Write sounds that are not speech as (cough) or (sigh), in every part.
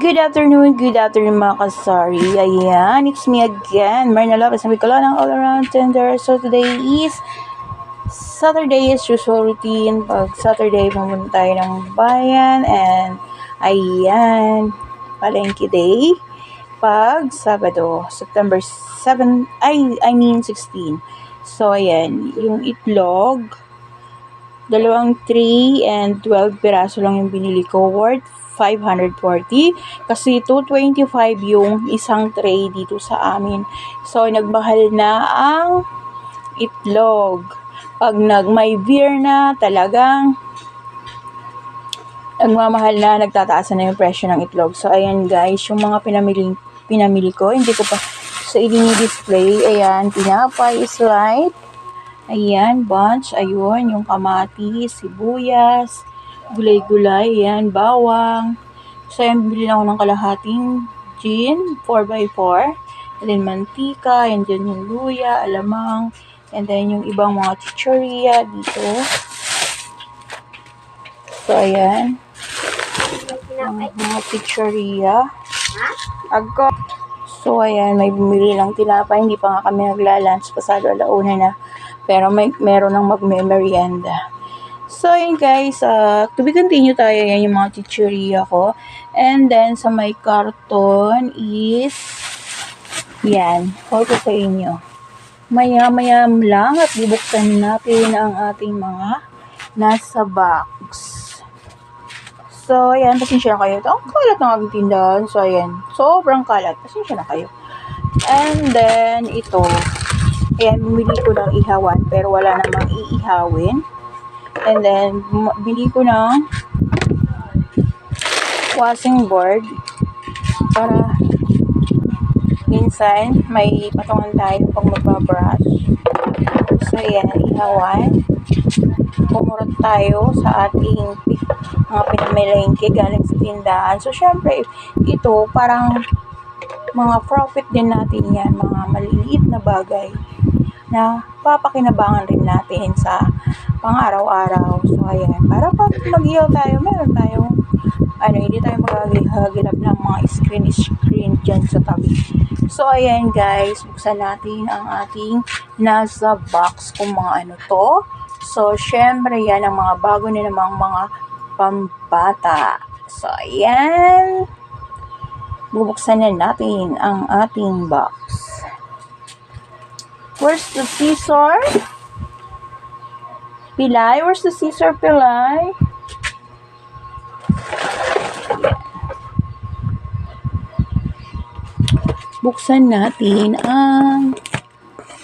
Good afternoon, good afternoon mga kasari. Ayan, it's me again, Marna Lopez, ng all around tender. So today is Saturday is usual routine. Pag Saturday, pumunta tayo ng bayan and ayan, palengke day. Pag Sabado, September 7, ay, I mean 16. So ayan, yung itlog, dalawang 3 and 12 piraso lang yung binili ko worth 540 kasi 225 yung isang tray dito sa amin. So, nagmahal na ang itlog. Pag nag may beer na, talagang nagmamahal na, nagtataas na yung presyo ng itlog. So, ayan guys, yung mga pinamili, pinamili ko, hindi ko pa sa i-display. Ayan, tinapay light. Ayan, bunch. Ayun, yung kamatis, sibuyas, gulay-gulay. Ayan, bawang. So, ayan, bili lang ako ng kalahating gin, 4x4. And then, mantika. And then, yung luya, alamang. And then, yung ibang mga chichoria dito. So, ayan. Ang mga chichoria. Ako. So, ayan, may bumili lang tinapay. Hindi pa nga kami nagla-lunch. Pasado alauna na. Pero may meron ng magme-merienda. So, yun guys, uh, to be continue tayo, yan yung mga chicheria ko. And then, sa may karton is, yan, hold ko sa inyo. Maya-maya lang at bubuksan natin ang ating mga nasa box. So, ayan, pasensya na kayo. Ang kalat ng aking tindahan. So, ayan, sobrang kalat. Pasensya na kayo. And then, ito, Ayan, bumili ko ng ihawan, pero wala namang iihawin. And then, bili ko ng washing board para minsan may patungan tayo pag magbabrush. So, ayan, ihawan. Pumurot tayo sa ating mga pinamilengke galing sa tindahan. So, syempre, ito parang mga profit din natin yan, mga maliliit na bagay na papakinabangan rin natin sa pang-araw-araw. So, ayan. Para pag mag tayo, meron tayong ano, hindi tayo maghagilap ng mga screen-screen dyan sa tabi. So, ayan guys, buksan natin ang ating nasa box kung mga ano to. So, syempre yan ang mga bago na namang mga pambata. So, ayan. Bubuksan na natin ang ating box. Where's the scissor? Pilay? Where's the scissor, Pilay? Buksan natin ang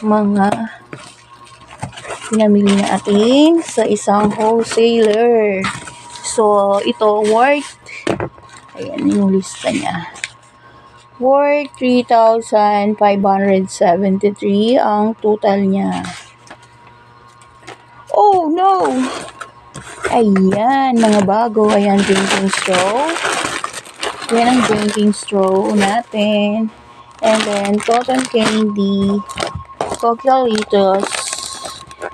mga pinamili natin sa isang wholesaler. So, ito worth, ayan yung lista niya worth 3,573 ang total niya. Oh no! Ayan, mga bago. Ayan, drinking straw. Yan ang drinking straw natin. And then, cotton candy, Coquelitos,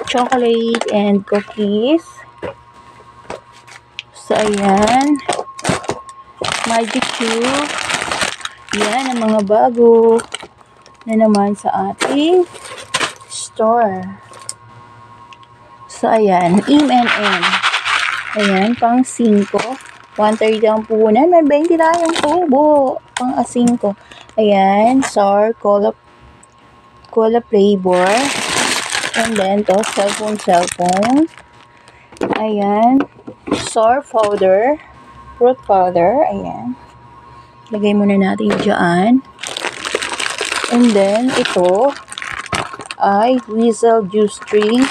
chocolate, and cookies. So, ayan. Magic cube. Yan ang mga bago na naman sa ating store. So, ayan. M&M. Ayan, pang 5. 130 ang puhunan. May 20 tayong tubo. Pang a 5. Ayan, sour cola, cola flavor. And then, to, cellphone, cellphone. Ayan, sour powder. Fruit powder. Ayan. Lagay muna natin dyan. And then, ito ay Weasel Juice Drink.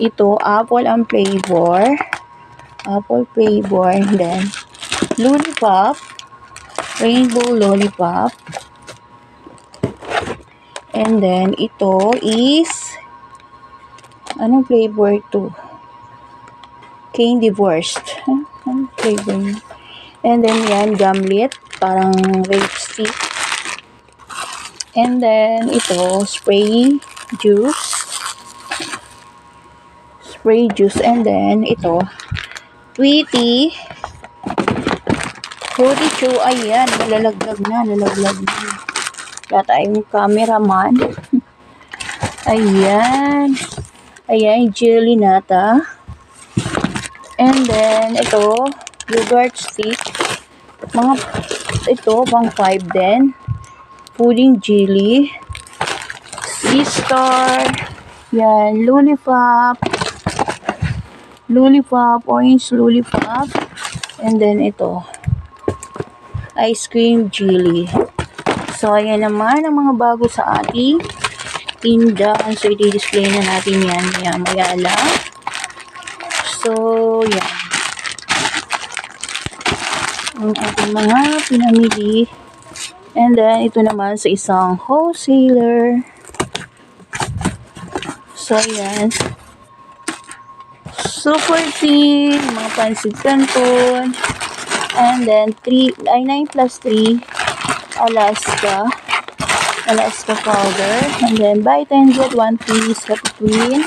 Ito, apple ang flavor. Apple flavor. And then, lollipop. Rainbow lollipop. And then, ito is anong flavor to? Candy Wurst. Anong flavor niya? And then yan, gumlet, parang rape stick. And then ito, spray juice. Spray juice. And then ito, Tweety Fruity Chew, ayan, lalaglag na, lalaglag na. Wala tayong cameraman. (laughs) ayan. Ayan, jelly nata. And then, ito, yogurt stick. Mga, ito, pang 5 din. Pudding jelly. Sea-star. Yan, lollipop. Lollipop, orange lollipop. And then, ito, ice cream jelly. So, ayan naman ang mga bago sa ating tindahan. So, i-display na natin yan maya maya lang. So, yan. Ang ating mga pinamili. And then, ito naman sa isang wholesaler. So, yan. Super tea, mga pansit canton. And then, 3, ay 9 plus 3, Alaska. Alaska powder. And then, buy 10 get 1 piece, happy queen.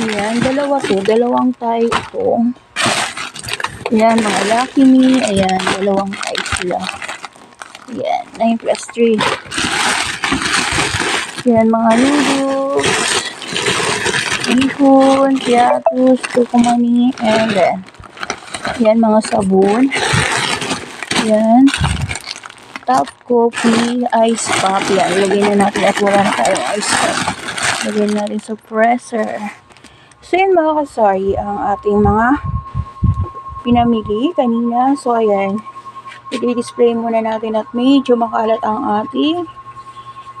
Ayan, dalawa to. Dalawang tayo ito. Ayan, mga Me. Ayan, dalawang tayo sila. Ayan, 9 plus 3. Ayan, mga noodles. Bihon, piatos, tukumani, and then, yan mga sabon. Yan. Top coffee, ice pop. Yan, ilagay na natin at wala na tayong ice pop. Lagay natin sa presser. So, yan mga kasari, ang ating mga pinamili kanina. So, ayan. I-display muna natin at medyo makalat ang ating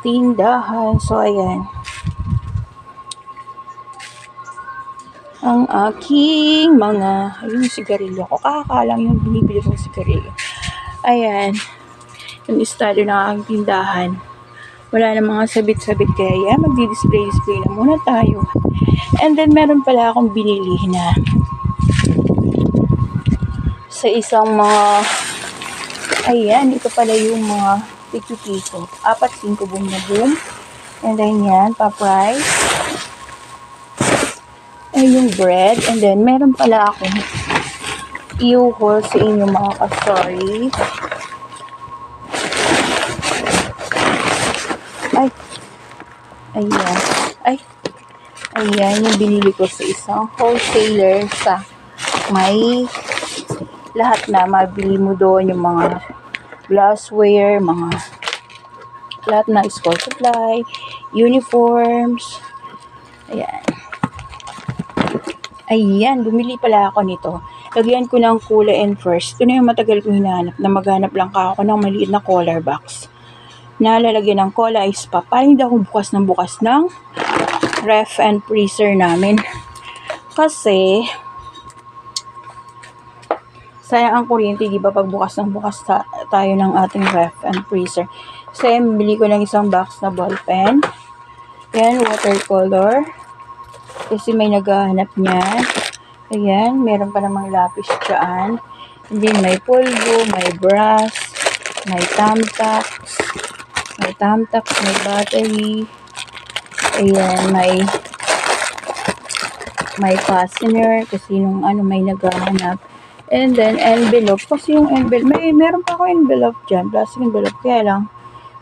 tindahan. So, ayan. ang aking mga, ayun, sigarilyo ko. Kakakalang yung binibili kong sigarilyo. Ayan, yung estado ng aking tindahan. Wala na mga sabit-sabit kaya yan, magdi-display-display na muna tayo. And then, meron pala akong binili na sa isang mga, ayan, ito pala yung mga tiki-tiko. Apat, singko boom na boom. And then yan, pa-price ay yung bread. And then, meron pala akong i-haul sa inyo mga ka-story. Ay. Ayan. Ay. Ayan yung binili ko sa isang wholesaler sa may lahat na mabili mo doon yung mga glassware, mga lahat na school supply, uniforms. Ayan. Ayan, bumili pala ako nito. Lagyan ko ng kulay and first. Ito na yung matagal ko hinahanap na maghanap lang ka ako ng maliit na collar box. Na lalagyan ng cola ice pa. Parang hindi bukas ng bukas ng ref and freezer namin. Kasi, sayang ang kuryente, di ba? Pag bukas ng bukas ta- tayo ng ating ref and freezer. Kasi, bili ko ng isang box na ball pen. Yan, watercolor. Kasi may naghahanap niyan. Ayan, meron pa namang lapis dyan. And then may pulbo, may brush, may tamtax, may tamtax, may battery. Ayan, may may fastener kasi nung ano may naghahanap. And then envelope kasi yung envelope, may meron pa ako envelope dyan, plastic envelope kaya lang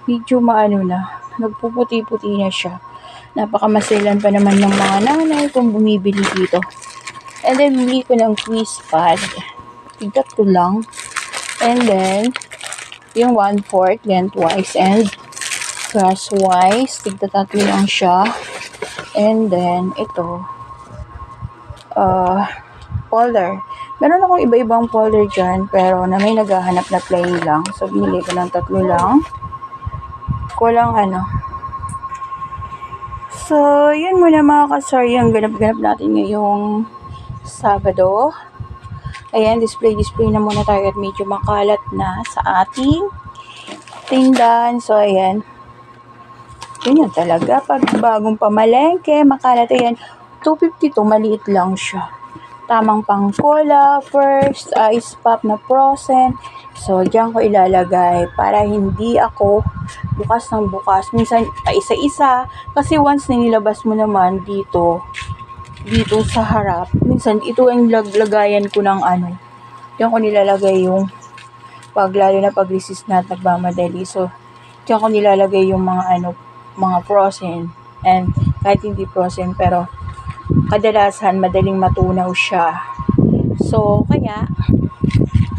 medyo maano na, nagpuputi-puti na siya napakamaselan pa naman ng mga nanay kung bumibili dito. And then, bili ko ng quiz pad. Tigat ko lang. And then, yung 1-4 lengthwise and crosswise. Tigda tatlo lang siya. And then, ito, uh, folder. Meron akong iba-ibang folder dyan, pero na may naghahanap na plain lang. So, binili ko ng tatlo lang. Kulang ano, So, yun muna mga kasari ang ganap-ganap natin ngayong Sabado. Ayan, display-display na muna tayo at medyo makalat na sa ating tindahan. So, ayan. Yun yan talaga. Pag bagong pamalengke, makalat. Ayan, 252, maliit lang siya. Tamang pang cola, first, ice pop na frozen. So, diyan ko ilalagay para hindi ako bukas ng bukas. Minsan, isa-isa. Kasi once na nilabas mo naman dito, dito sa harap, minsan ito ang laglagayan ko ng ano, diyan ko nilalagay yung pag lalo na pag resist na at nagmamadali. So, diyan ko nilalagay yung mga ano, mga frozen and kahit hindi frozen pero kadalasan madaling matunaw siya. So, kaya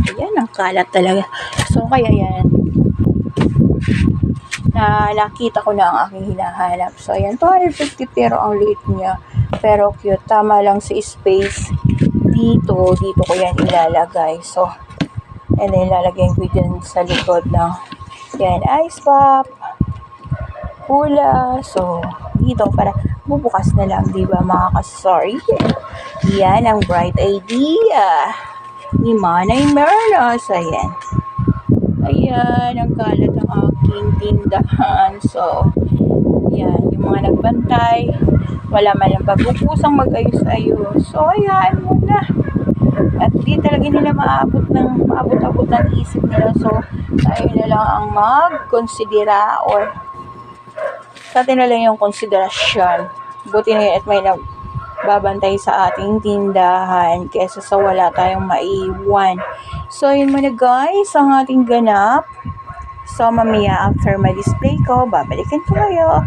ayan, ang kalat talaga. So, kaya yan na nakita ko na ang aking hinahanap. So, ayan, 250 pero ang liit niya. Pero cute. Tama lang sa space dito. Dito ko yan ilalagay. So, and then lalagyan ko dyan sa likod ng yan, ice pop, hula. So, dito para bubukas na lang, di ba mga kasorry? Yan ang bright idea ni Manay Mernos. Ayan. Ayan, ang kalat ng aking tindahan. So, yan, yung mga nagbantay, wala man lang pagpupusang mag-ayos-ayos. So, ayan muna. At di talaga nila maabot ng maabot-abot ng isip nila. So, tayo na lang ang mag-considera or sa atin na lang yung konsiderasyon. Buti na yun at may nagbabantay sa ating tindahan kesa sa wala tayong maiwan. So, yun muna guys, ang ating ganap. So, mamaya after ma-display ko, babalikan ko kayo.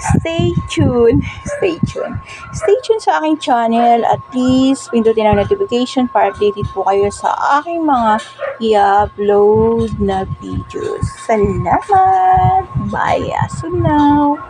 Stay tuned. Stay tuned. Stay tuned sa aking channel at please pindutin ang notification para updated po kayo sa aking mga i-upload na videos. Salamat! Bye! As of now.